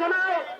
ঘোষণায়